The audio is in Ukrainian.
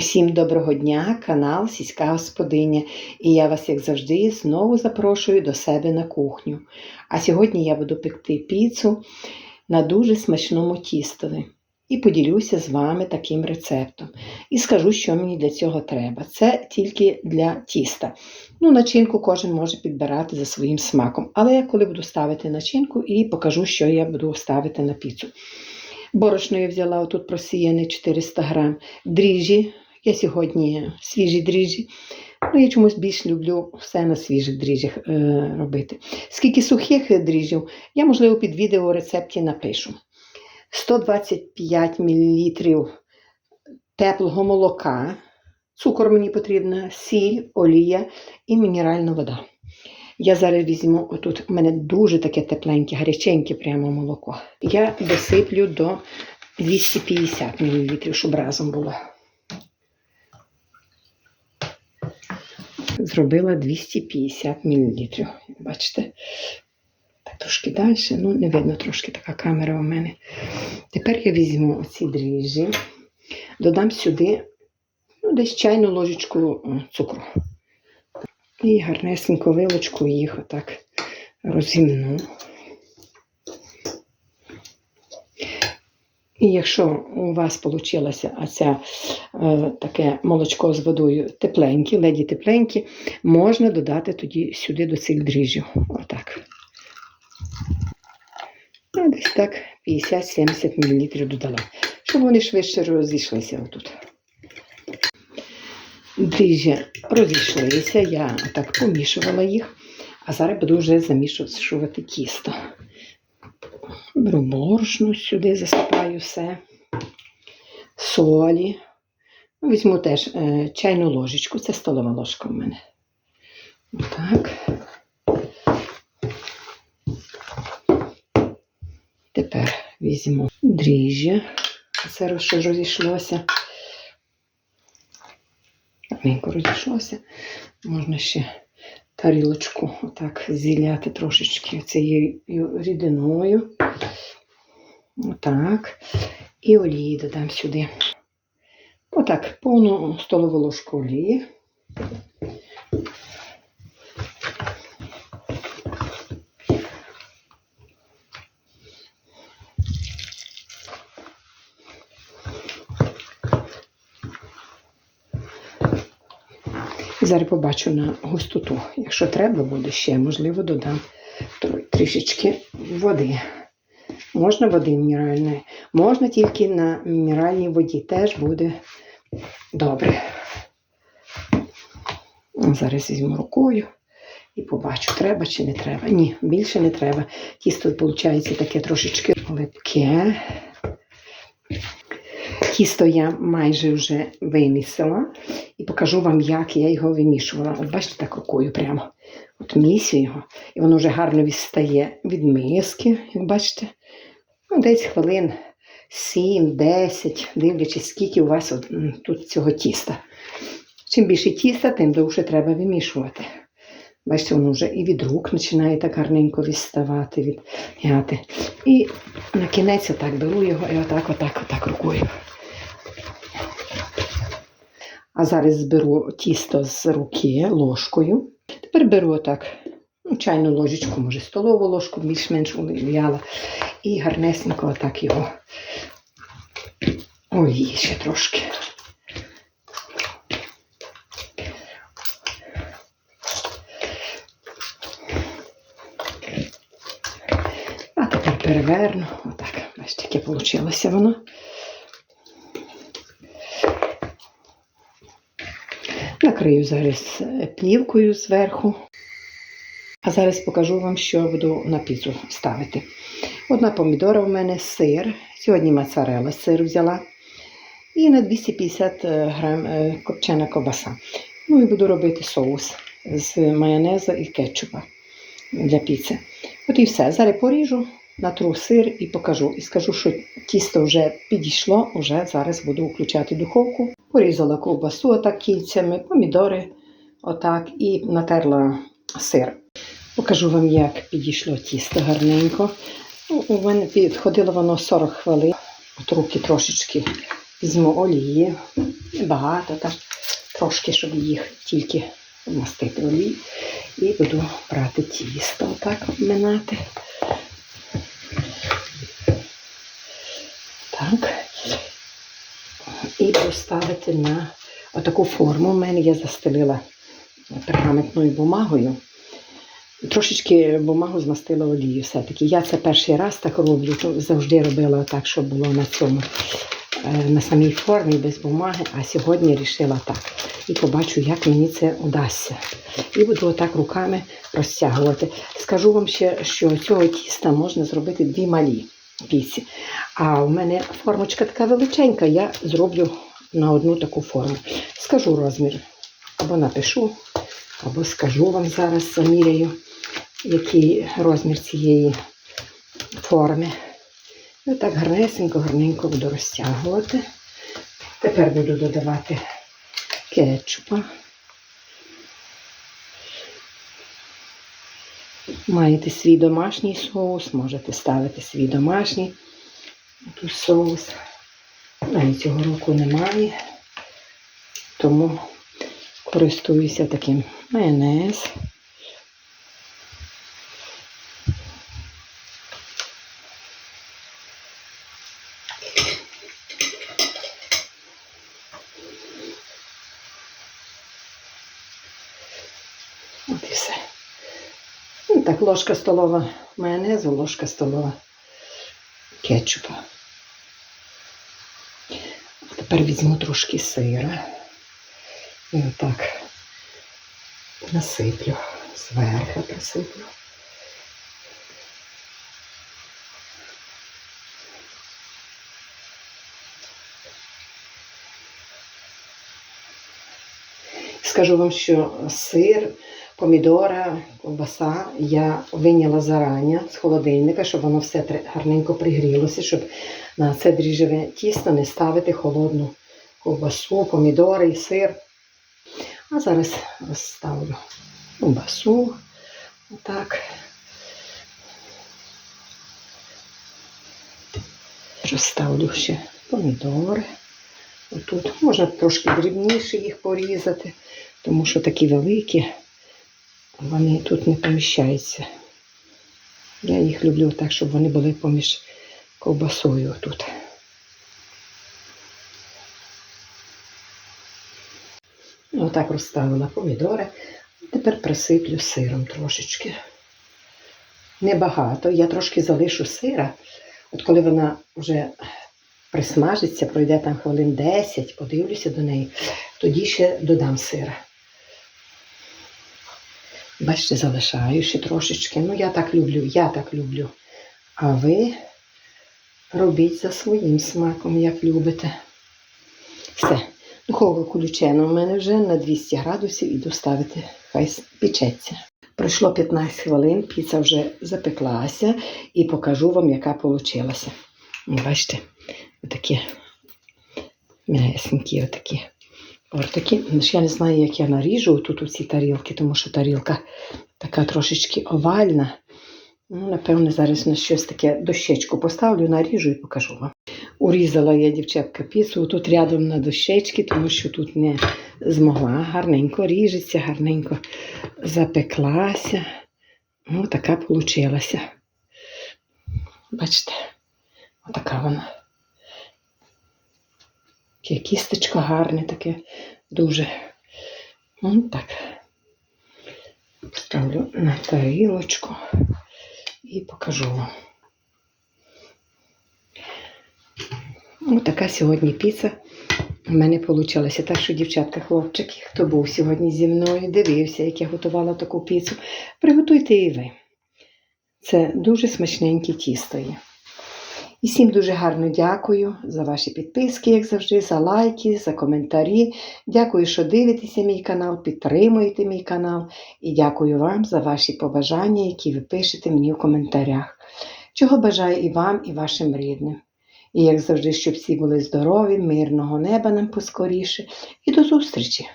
Усім доброго дня, канал Сільська Господиня. І я вас, як завжди, знову запрошую до себе на кухню. А сьогодні я буду пекти піцу на дуже смачному тістові. І поділюся з вами таким рецептом. І скажу, що мені для цього треба. Це тільки для тіста. Ну, начинку кожен може підбирати за своїм смаком. Але я коли буду ставити начинку і покажу, що я буду ставити на піцу. Борошно я взяла отут просіяне 400 грам. Дріжджі. Я сьогодні свіжі дріжджі. Ну, я чомусь більш люблю все на свіжих дріжджах е, робити. Скільки сухих дріжджів, я, можливо, під відео у рецепті напишу. 125 мл теплого молока, цукор мені потрібно, сіль, олія і мінеральна вода. Я зараз візьму, отут у мене дуже таке тепленьке, гаряченьке прямо молоко. Я досиплю до 250 мл, щоб разом було. Зробила 250 мл. Бачите? Так, трошки далі, ну не видно трошки така камера у мене. Тепер я візьму оці дріжджі, додам сюди ну, десь чайну ложечку цукру. І гарнесенько вилочку їх отак розімну. І якщо у вас вийшло оця, е, таке молочко з водою тепленьке, леді тепленьке, можна додати тоді сюди до цих дріжджів. Отак. А десь так 50-70 мл додала, щоб вони швидше розійшлися отут. Дріжджі розійшлися, я так помішувала їх, а зараз буду вже замішувати тісто. Беру борошно сюди, засипаю все, солі. Візьму теж е, чайну ложечку, це столова ложка в мене. Отак. Тепер візьму дріжджя. Це що розійшлося. Гарненько розійшлося. Можна ще тарілочку отак зіляти трошечки цією рідиною. Отак. І олії додам сюди. Отак, повну столову ложку олії. Зараз побачу на густоту. Якщо треба буде ще, можливо, додам трішечки води. Можна води мінеральної, можна тільки на мінеральній воді, теж буде добре. Зараз візьму рукою і побачу, треба чи не треба. Ні, більше не треба. Тісто, виходить, таке трошечки липке. Тісто я майже вже вимісила і покажу вам, як я його вимішувала. От бачите, так рукою прямо. От місю його. І воно вже гарно відстає від миски, як бачите. Ну, десь хвилин 7-10, дивлячись, скільки у вас от, тут цього тіста. Чим більше тіста, тим довше треба вимішувати. Бачите, воно вже і від рук починає так гарненько відставати, відняти. І на кінець отак беру його і отак, отак, отак рукою. А зараз зберу тісто з руки ложкою. Тепер беру отак ну, чайну ложечку, може столову ложку, більш-менш увіяла. І гарнесенько отак його олії ще трошки. А тепер переверну. Отак, бачите, яке вийшло воно. Накрию зараз плівкою зверху. А зараз покажу вам, що буду на піцу ставити. Одна помідора в мене, сир. Сьогодні моцарелла сир взяла. І на 250 грам копчена ковбаса. Ну і буду робити соус з майонезу і кетчупа для піци. От і все. Зараз поріжу, натру сир і покажу. І скажу, що тісто вже підійшло, вже зараз буду включати духовку. Порізала ковбасу отак кільцями, помідори, отак, і натерла сир. Покажу вам, як підійшло тісто гарненько. Ну, У мене підходило воно 40 хвилин. От руки трошечки Візьму олії, небагато, так, трошки, щоб їх тільки вмастити олії. І буду брати тісто, отак обминати. Так. І буду ставити на отаку форму. У мене я застелила пергаментною бумагою. Трошечки бумагу змастила олією все-таки. Я це перший раз так роблю, то завжди робила так, щоб було на цьому, е, на самій формі без бумаги, а сьогодні вирішила так. І побачу, як мені це удасться. І буду отак руками розтягувати. Скажу вам ще, що цього тіста можна зробити дві малі піці. А в мене формочка така величенька, я зроблю на одну таку форму. Скажу розмір. Або напишу, або скажу вам зараз, заміряю, який розмір цієї форми. І так гарнесенько, гарненько буду розтягувати. Тепер буду додавати кетчупа. Маєте свій домашній соус, можете ставити свій домашній тут соус. Мене цього року немає, тому користуюся таким майонез. От і все. Так, ложка столова майонезу, ложка столова кетчупа. Тепер візьму трошки сира і отак насиплю, зверху присиплю. Скажу вам, що сир, помідора, ковбаса я виняла зарані з холодильника, щоб воно все гарненько пригрілося, щоб на це дріжджеве тісто не ставити холодну ковбасу, помідори і сир. А зараз розставлю ковбасу. Отак. Розставлю ще помідори. Отут можна трошки дрібніше їх порізати, тому що такі великі, вони тут не поміщаються. Я їх люблю так, щоб вони були поміж ковбасою тут. Отак розставила помідори. Тепер присиплю сиром трошечки. Небагато. Я трошки залишу сира. От коли вона вже присмажиться, пройде там хвилин 10, подивлюся до неї, тоді ще додам сира. Бачите, залишаю ще трошечки. Ну, я так люблю, я так люблю. А ви робіть за своїм смаком, як любите. Все. Духовка включена у мене вже на 200 градусів і доставити, хай печеться. Пройшло 15 хвилин, піца вже запеклася і покажу вам, яка вийшла. Бачите, отакі м'ясенькі, отакі. Ортакі. Я не знаю, як я наріжу тут у ці тарілки, тому що тарілка така трошечки овальна. Ну, напевно, зараз на щось таке дощечку поставлю, наріжу і покажу вам. Урізала я дівчатка піцу тут рядом на дощечки, тому що тут не змогла. Гарненько ріжеться, гарненько запеклася. Ну, така получилася. Бачите, отака вона. Таке кістечко гарне, таке дуже. Ну, так. Ставлю на тарілочку і покажу вам. Ось така сьогодні піца у мене вийшла. Так що, дівчатка, хлопчики, хто був сьогодні зі мною, дивився, як я готувала таку піцу, приготуйте і ви. Це дуже смачненьке тісто є. І всім дуже гарно дякую за ваші підписки, як завжди, за лайки, за коментарі. Дякую, що дивитеся мій канал, підтримуєте мій канал. І дякую вам за ваші побажання, які ви пишете мені у коментарях. Чого бажаю і вам, і вашим рідним. І як завжди, щоб всі були здорові, мирного неба нам поскоріше. І до зустрічі!